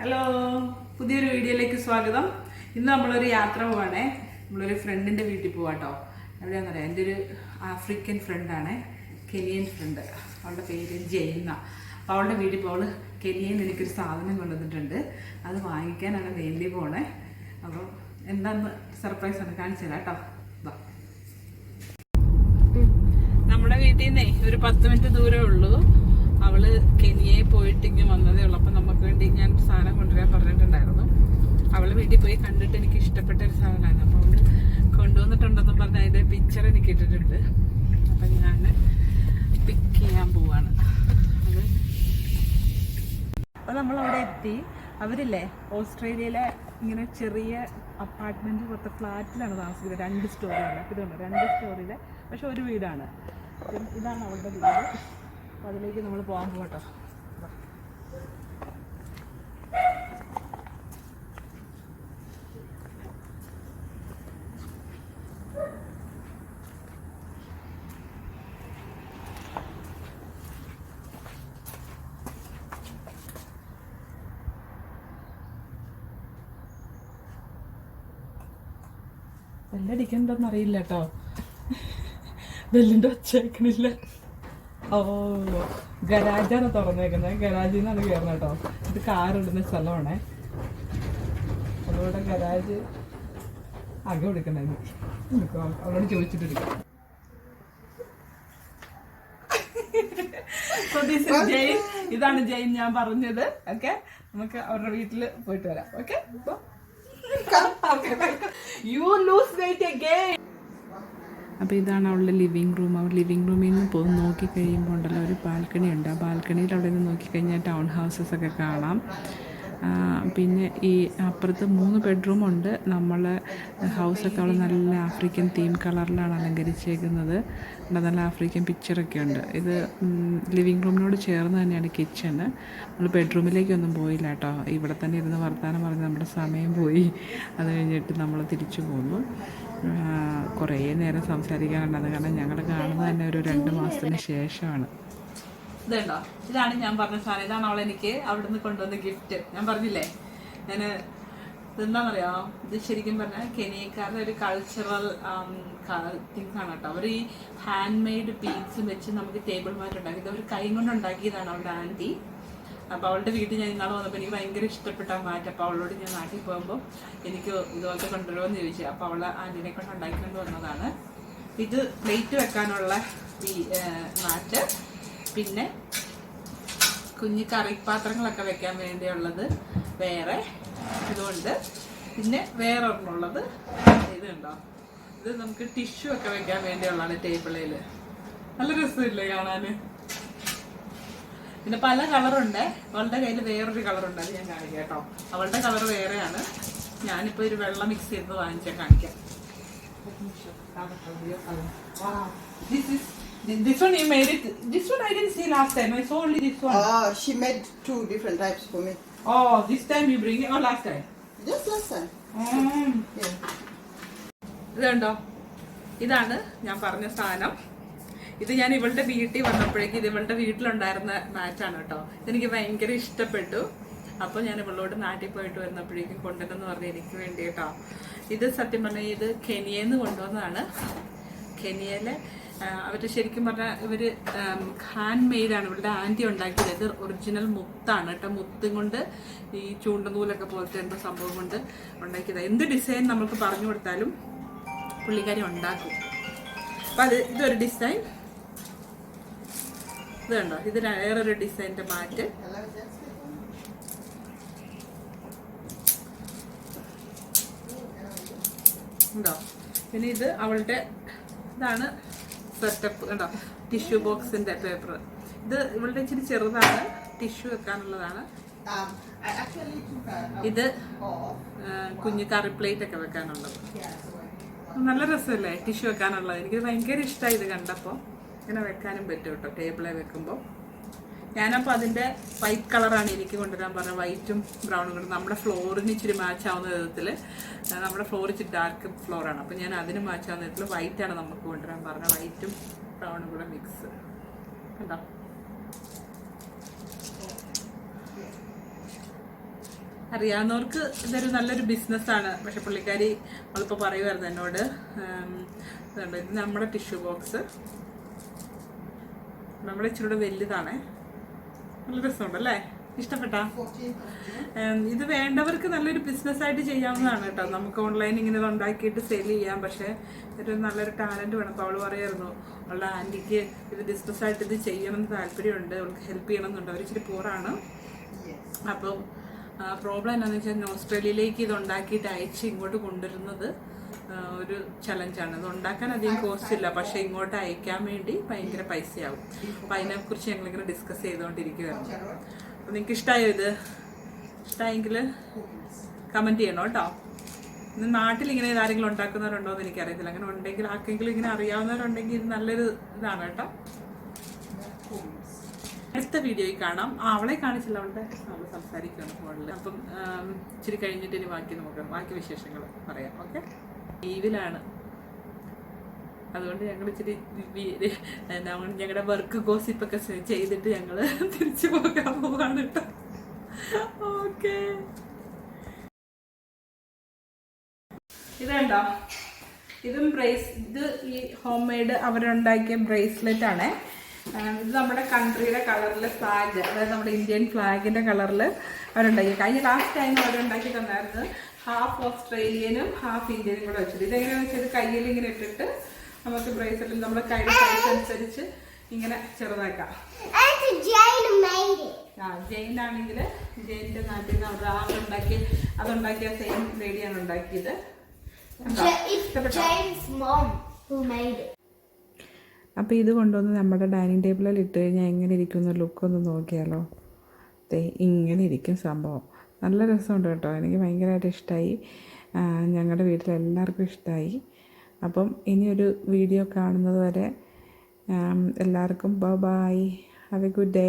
Hello പുതിയൊരു വീഡിയോയിലേക്ക് സ്വാഗതം. ഇന്ന് നമ്മളൊരു യാത്ര പോവാണേ. നമ്മളൊരു ഫ്രണ്ടിന്റെ വീട്ടിൽ പോവാട്ടോ. എവിടെയാണെന്നറിയാം എന്റെ ഒരു ആഫ്രിക്കൻ ഫ്രണ്ടാണ് കെനിയൻ ഫ്രണ്ട് അവളുടെ പേര് ജെയ്ന അപ്പോൾ അവളുടെ വീട്ടിൽ ഇപ്പോൾ കെനിയൻ എനിക്കൊരു സാധനം കൊണ്ടുവന്നിട്ടുണ്ട്. അത് വാങ്ങിക്കാനാണ് വേണ്ടി പോണേ. അപ്പോൾ എന്താന്ന് സർപ്രൈസ് ആണ്. കാണിച്ചു തരാം കേട്ടോ. നമ്മുടെ വീട്ടിൽ നിന്നേ ഒരു പത്ത് മിനിറ്റ് ദൂരമേ ഉള്ളൂ. അവൾ കെനിയെ പോയിട്ട് ഇങ്ങനെ വന്നതേ ഉള്ളൂ. അപ്പൊ നമുക്ക് വേണ്ടി ഞാൻ സാധനം കൊണ്ടുവരാൻ പറഞ്ഞിട്ടുണ്ടായിരുന്നു. അവൾ വീട്ടിൽ പോയി കണ്ടിട്ട് എനിക്ക് ഇഷ്ടപ്പെട്ട ഒരു സാധനമാണ്. അപ്പൊ അവൾ കൊണ്ടുവന്നിട്ടുണ്ടെന്ന് പറഞ്ഞ അതിന്റെ പിക്ചർ എനിക്ക് ഇട്ടിട്ടുണ്ട്. അപ്പൊ ഞാൻ പിക്ക് ചെയ്യാൻ പോവാണ്. അപ്പൊ നമ്മൾ അവിടെ എത്തി. അവരില്ലേ ഓസ്ട്രേലിയയിലെ ഇങ്ങനെ ചെറിയ അപ്പാർട്ട്മെന്റ് പോലത്തെ ഫ്ലാറ്റിലാണ് താമസിക്കുന്നത്. രണ്ട് സ്റ്റോറിയാണ് ഇതുണ്ട് രണ്ട് സ്റ്റോറിയിലെ പക്ഷെ ഒരു വീടാണ്. ഇതാണ് അവളുടെ വീട്. അപ്പൊ അതിലേക്ക് നമ്മൾ പോകാൻ പോകട്ടോ ബെല്ലടിക്കണ്ടെന്നറിയില്ല കേട്ടോ. ബെല്ലിന്റെ ഒച്ച കേൾക്കണില്ല. ഓ ഗരാജാണ് തുറന്നേക്കുന്നത് ഗരാജിൽ നിന്നാണ് കയറുന്നത് കേട്ടോ. ഇത് കാർ ഇടുന്ന സ്ഥലമാണേ. അതുകൊണ്ട് ഗരാജ് അകം എടുക്കണേ അവരോട് ചോദിച്ചിട്ട് ജയിൻ is ജെയിൻ ഇതാണ് ജെയിൻ ഞാൻ പറഞ്ഞത്. ഓക്കെ നമുക്ക് അവരുടെ വീട്ടിൽ പോയിട്ട് വരാം. Okay you lose weight again അപ്പോൾ ഇതാണ് അവളുടെ ലിവിങ് റൂം അവൾ ലിവിങ് റൂമിൽ നിന്ന് പോകും നോക്കിക്കഴിയുമ്പോൾ ഉണ്ടല്ലോ ഒരു ബാൽക്കണി ഉണ്ട്. ആ ബാൽക്കണിയിൽ അവിടെ നിന്ന് നോക്കിക്കഴിഞ്ഞാൽ ടൗൺ ഹൗസസ് ഒക്കെ കാണാം. പിന്നെ ഈ അപ്പുറത്ത് മൂന്ന് ബെഡ്റൂമുണ്ട് നമ്മൾ ഹൗസൊക്കെ അവൾ നല്ല ആഫ്രിക്കൻ തീം കളറിലാണ് അലങ്കരിച്ചേക്കുന്നത്. അവിടെ നല്ല ആഫ്രിക്കൻ പിക്ചറൊക്കെ ഉണ്ട്. ഇത് ലിവിങ് റൂമിനോട് ചേർന്ന് തന്നെയാണ് കിച്ചണ് നമ്മൾ ബെഡ്റൂമിലേക്കൊന്നും പോയില്ല കേട്ടോ. ഇവിടെ തന്നെ ഇരുന്ന് വർത്തമാനം പറഞ്ഞ് നമ്മുടെ സമയം പോയി. അത് കഴിഞ്ഞിട്ട് നമ്മൾ തിരിച്ചു പോന്നു. കുറേ നേരം സംസാരിക്കാൻ കണ്ടത് കാരണം ഞങ്ങൾ കാണുന്നത് തന്നെ ഒരു രണ്ട് മാസത്തിന് ശേഷമാണ്. ഇതുണ്ടോ? ഇതാണ് ഞാൻ പറഞ്ഞ സാധനം. ഇതാണ് അവൾ എനിക്ക് അവിടുന്ന് കൊണ്ടുവന്ന ഗിഫ്റ്റ് ഞാൻ പറഞ്ഞില്ലേ? ഞാൻ എന്താണെന്നറിയോ ഇത് ശരിക്കും പറഞ്ഞാൽ കെനിയക്കാരുടെ ഒരു കൾച്ചറൽ തിങ്സ് ആണ് കേട്ടോ. അവർ ഈ ഹാൻഡ് മെയ്ഡ് പീസും വെച്ച് നമുക്ക് ടേബിൾ മാറ്റ് ഉണ്ടാക്കി ഇത് അവർ കൈ കൊണ്ട് ഉണ്ടാക്കിയതാണ് അവളുടെ ആന്റി. അപ്പോൾ അവളുടെ വീട്ടിൽ ഞാൻ ഇന്നാൾ വന്നപ്പോൾ എനിക്ക് ഭയങ്കര ഇഷ്ടപ്പെട്ട മാറ്റം. അപ്പോൾ അവളോട് ഞാൻ നാട്ടിൽ പോകുമ്പോൾ എനിക്ക് ഇതുപോലത്തെ കൊണ്ടുവരുമെന്ന് ചോദിച്ചു. അപ്പോൾ അവളെ ആന്റിനെ കൊണ്ട് ഉണ്ടാക്കിക്കൊണ്ട് വന്നതാണ്. ഇത് പ്ലേറ്റ് വെക്കാനുള്ള ഈ മാറ്റ്. പിന്നെ കുഞ്ഞു കറിപ്പാത്രങ്ങളൊക്കെ വെക്കാൻ വേണ്ടിയുള്ളത് വേറെ ഇതുകൊണ്ട് പിന്നെ വേറെ ഒരെണ്ണുള്ളത് ഇത് ഉണ്ടോ ഇത് നമുക്ക് ടിഷ്യൂ ഒക്കെ വെക്കാൻ വേണ്ടിയുള്ളതാണ് ടേബിളിൽ നല്ല രസമില്ലേ കാണാന്? പിന്നെ പല കളറുണ്ട് അവളുടെ കയ്യിൽ വേറൊരു കളറുണ്ട് അത് ഞാൻ കാണിക്കാം കേട്ടോ അവളുടെ കളർ വേറെയാണ് ഞാനിപ്പോൾ ഒരു വെള്ളം മിക്സ് ചെയ്ത് വാങ്ങിച്ചാൽ കാണിക്കാം This is this one you made it. This one I didn't see last time. I saw only this one. Ah, she made two different types for me. Oh, this time you bring it. or last time. Just last time. Mm. Yeah. ഇതുണ്ടോ ഇതാണ് ഞാൻ പറഞ്ഞ സാധനം ഇത് ഞാൻ ഇവളുടെ വീട്ടിൽ വന്നപ്പോഴേക്കും ഇത് ഇവളുടെ വീട്ടിലുണ്ടായിരുന്ന മാറ്റാണ് കേട്ടോ. ഇതെനിക്ക് ഭയങ്കര ഇഷ്ടപ്പെട്ടു. അപ്പോൾ ഞാൻ ഇവളോട് നാട്ടിൽ പോയിട്ട് വരുന്നപ്പോഴേക്കും കൊണ്ടുവരുന്നു പറഞ്ഞു. എനിക്ക് വേണ്ടി കേട്ടോ. ഇത് സത്യം പറഞ്ഞാൽ ഇത് കെനിയെന്ന് കൊണ്ടുവന്നതാണ്. കെനിയയിലെ അവർ ശരിക്കും പറഞ്ഞാൽ ഇവർ ഹാൻഡ് മെയ്ഡാണ് ഇവരുടെ ആന്റി ഉണ്ടാക്കിയത്. ഇത് ഒറിജിനൽ മുത്താണ് കേട്ടോ. മുത്തും കൊണ്ട് ഈ ചൂണ്ടനൂലൊക്കെ പോലത്തെ എന്തോ സംഭവം കൊണ്ട് ഉണ്ടാക്കിയത്. എന്ത് ഡിസൈൻ നമുക്ക് പറഞ്ഞു കൊടുത്താലും പുള്ളിക്കാരി ഉണ്ടാക്കും. അപ്പം അത് ഇതൊരു ഡിസൈൻ ഇത് കണ്ടോ ഇത് വേറൊരു ഡിസൈന്റെ മാറ്റ്. ഉണ്ടോ? പിന്നെ ഇത് അവളുടെ ഇതാണ് സെറ്റപ്പ് കണ്ടോ? ടിഷ്യൂ ബോക്സിന്റെ പേപ്പർ ഇത് ഇവളുടെ ഇച്ചിരി ചെറുതാണ്. ടിഷ്യൂ വെക്കാനുള്ളതാണ്. ഇത്. കുഞ്ഞു കറി പ്ലേറ്റ് ഒക്കെ വെക്കാനുള്ളത്. നല്ല രസമല്ലേ? ടിഷ്യൂ വെക്കാനുള്ളത്. എനിക്ക് ഭയങ്കര ഇഷ്ടമായി ഇത് കണ്ടപ്പോൾ ഇങ്ങനെ വെക്കാനും പറ്റും കേട്ടോ. ടേബിളെ വെക്കുമ്പോൾ ഞാനപ്പോൾ അതിന്റെ വൈറ്റ് കളറാണ് എനിക്ക് കൊണ്ടുവരാൻ പറഞ്ഞത്. വൈറ്റും ബ്രൗണും കൊണ്ട്. നമ്മുടെ ഫ്ലോറിന് ഇച്ചിരി മാച്ച് ആവുന്ന വിധത്തിൽ നമ്മുടെ ഫ്ലോർ ഇച്ചിരി ഡാർക്ക് ഫ്ലോറാണ് അപ്പോൾ ഞാൻ അതിന് മാച്ച് ആവുന്ന വിധത്തിൽ വൈറ്റാണ് നമുക്ക് കൊണ്ടുവരാൻ പറഞ്ഞത്. വൈറ്റും ബ്രൗണും കൂടെ മിക്സ് കണ്ടോ? അറിയാവുന്നവർക്ക് ഇതൊരു നല്ലൊരു ബിസിനസ്സാണ് പക്ഷെ പുള്ളിക്കാരി അവളിപ്പോൾ പറയുമായിരുന്നു എന്നോട്. നമ്മുടെ ടിഷ്യൂ ബോക്സ് നമ്മുടെ ഇച്ചിരി കൂടെ വലുതാണേ. നല്ല രസമുണ്ട് അല്ലേ ഇഷ്ടപ്പെട്ടാ? 14th of June. ഉം, ഇത് വേണ്ടവർക്ക് നല്ലൊരു ബിസിനസ് ആയിട്ട് ചെയ്യാവുന്നതാണ് കേട്ടോ. നമുക്ക് ഓൺലൈൻ ഇങ്ങനെ ഉണ്ടാക്കിയിട്ട് സെയിൽ ചെയ്യാം. പക്ഷേ ഒരു നല്ലൊരു ടാലന്റ് വേണം. അപ്പോൾ അവൾ പറയായിരുന്നു അവളുടെ ആന്റിക്ക് ഇത് ബിസിനസ് ആയിട്ട് ഇത് ചെയ്യണമെന്ന് താല്പര്യമുണ്ട്. അവൾക്ക് ഹെൽപ്പ് ചെയ്യണമെന്നുണ്ട്. അവർ ഇച്ചിരി പൂറാണ് അപ്പോൾ അപ്പം പ്രോബ്ലം എന്താണെന്ന് വെച്ചാൽ ഓസ്ട്രേലിയയിലേക്ക് ഇത് ഉണ്ടാക്കിയിട്ട് അയച്ച് ഇങ്ങോട്ട് കൊണ്ടുവരുന്നത് ഒരു ചലഞ്ചാണ് അത് ഉണ്ടാക്കാൻ അധികം കോസ്റ്റ് ഇല്ല. പക്ഷെ ഇങ്ങോട്ട് അയക്കാൻ വേണ്ടി ഭയങ്കര പൈസയാവും. അപ്പം അതിനെക്കുറിച്ച് ഞങ്ങളിങ്ങനെ ഡിസ്കസ് ചെയ്തുകൊണ്ടിരിക്കുകയാണ്. അപ്പോൾ നിങ്ങൾക്ക് ഇഷ്ടമായോ ഇത്? ഇഷ്ടമായെങ്കിൽ കമന്റ് ചെയ്യണം കേട്ടോ ഇന്ന് നാട്ടിൽ ഇങ്ങനെ ആരെങ്കിലും ഉണ്ടാക്കുന്നവരുണ്ടോ എന്ന് എനിക്കറിയത്തില്ല. അങ്ങനെ ഉണ്ടെങ്കിൽ ആർക്കെങ്കിലും ഇങ്ങനെ അറിയാവുന്നവരുണ്ടെങ്കിൽ ഇത് നല്ലൊരു ഇതാണ് കേട്ടോ. അടുത്ത വീഡിയോയിൽ കാണാം. ആ, അവളെ കാണിച്ചില്ല. അവളുടെ അവൾ സംസാരിക്കുകയാണ് ഫോണിൽ അപ്പം ഇച്ചിരി കഴിഞ്ഞിട്ട് ഇനി ബാക്കി നോക്കാം ബാക്കി വിശേഷങ്ങൾ പറയാം. ഓക്കെ? ലീവിലാണ്. അതുകൊണ്ട് ഞങ്ങൾ ഇച്ചിരി ഞങ്ങളുടെ വർക്ക് ഗോസിപ്പൊക്കെ ചെയ്തിട്ട് ഞങ്ങൾ തിരിച്ചു പോകാൻ പോവാണ് കേട്ടോ ഓക്കെ. ഇതുണ്ടോ? ഇതും ബ്രേസ് ഇത് ഈ ഹോം മെയ്ഡ് അവരുണ്ടാക്കിയ ബ്രേസ്ലെറ്റ് ആണ്. ഇത് നമ്മുടെ കൺട്രിയുടെ കളറിൽ ഫ്ലാഗ് അതായത് നമ്മുടെ ഇന്ത്യൻ ഫ്ലാഗിന്റെ കളറിൽ അവരുണ്ടാക്കി. കഴിഞ്ഞ ലാസ്റ്റ് ടൈം അവരുണ്ടാക്കി തന്നായിരുന്നു ഹാഫ് ഓസ്ട്രേലിയനും ഹാഫ് ഇന്ത്യനും കൂടെ വെച്ചിട്ട്. ഇതെങ്ങനെയാണെന്ന് വെച്ചാൽ കയ്യിൽ ഇങ്ങനെ ഇട്ടിട്ട് നമുക്ക് ബ്രേസ്ലെറ്റിൽ നമ്മുടെ കൈ സൈസ് അനുസരിച്ച് ഇങ്ങനെ ചെറുതാക്കാം. ജയിലാണെങ്കിൽ ജയിലിന്റെ. ആ ജെയിന്റെ നാട്ടിൽ നിന്ന് അവർ അതുണ്ടാക്കി അതുണ്ടാക്കിയ സെയിം ലേഡിയാണ് ഉണ്ടാക്കിയത്. ഇഷ്ടപ്പെട്ടോ? Jane's mom who made it. അപ്പോൾ ഇത് കൊണ്ടുവന്ന് നമ്മുടെ ഡൈനിങ് ടേബിളിൽ ഇട്ട് കഴിഞ്ഞാൽ എങ്ങനെ ഇരിക്കുന്ന ലുക്കൊന്ന് നോക്കിയാലോ. ദേ ഇങ്ങനെ ഇരിക്കും സംഭവം. നല്ല രസമുണ്ട് കേട്ടോ. എനിക്ക് ഭയങ്കരമായിട്ട് ഇഷ്ടമായി ഞങ്ങളുടെ വീട്ടിലെല്ലാവർക്കും ഇഷ്ടമായി അപ്പം ഇനിയൊരു വീഡിയോ കാണുന്നത് വരെ എല്ലാവർക്കും bye have a good day